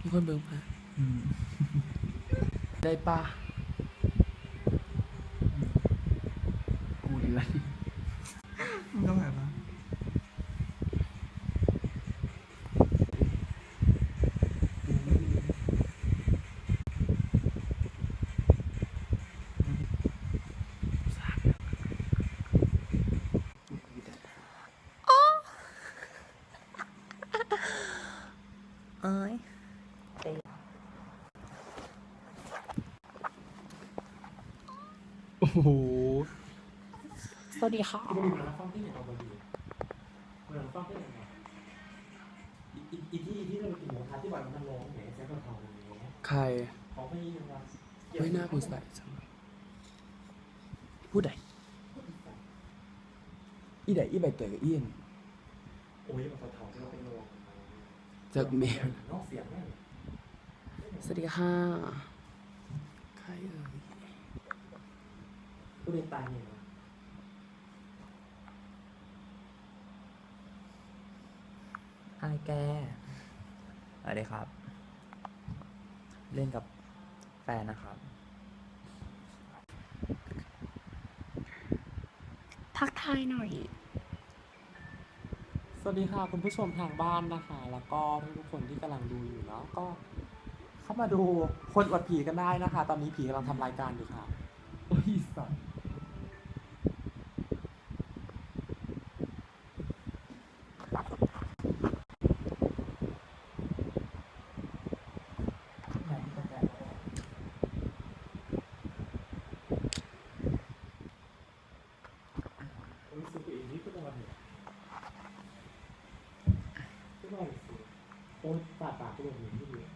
มีคนเบิ่งมาได้ปะ เอ้ยโอ้โหสวัสดีค่ะที่มันมีร้านฟังที่ไหนเอาไปดีร้านฟังที่ไหนมาอีอีอีที่ที่เราไปกินหมูกระทะที่วันนั้นร้องแหมแซ่บกระเพราอย่างเงี้ยใครเขาไม่ยังว่าเฮ้ยหน้ากูใสจังผู้ใดอีใดอีใบเตยกับอีน โอ้ยมันเถาๆที่เราไปลอง จากเมลนอกเสียงแม่สวัสดีค่ะใครเอ่ยผู้เรียนตายเนี่ยนะไอ้แกอะไรครับ เล่นกับแฟนนะครับ ทักทายหน่อยส วัสดีค่ะคุณผู้ชมทางบ้านนะคะ แล้วก็ทุกคนที่กำลังดูอยู่เนาะก็ เข้ามาดูคนอวดผีกันได้นะคะ ตอนนี้ผีกำลังทำรายการอยู่ค่ะโอ้ยสัตว์ รู้สึกเองนี่ก็นอนเนี่ยก็นอนสิโอ้ยปากปากก็โดนหนีที่เดียว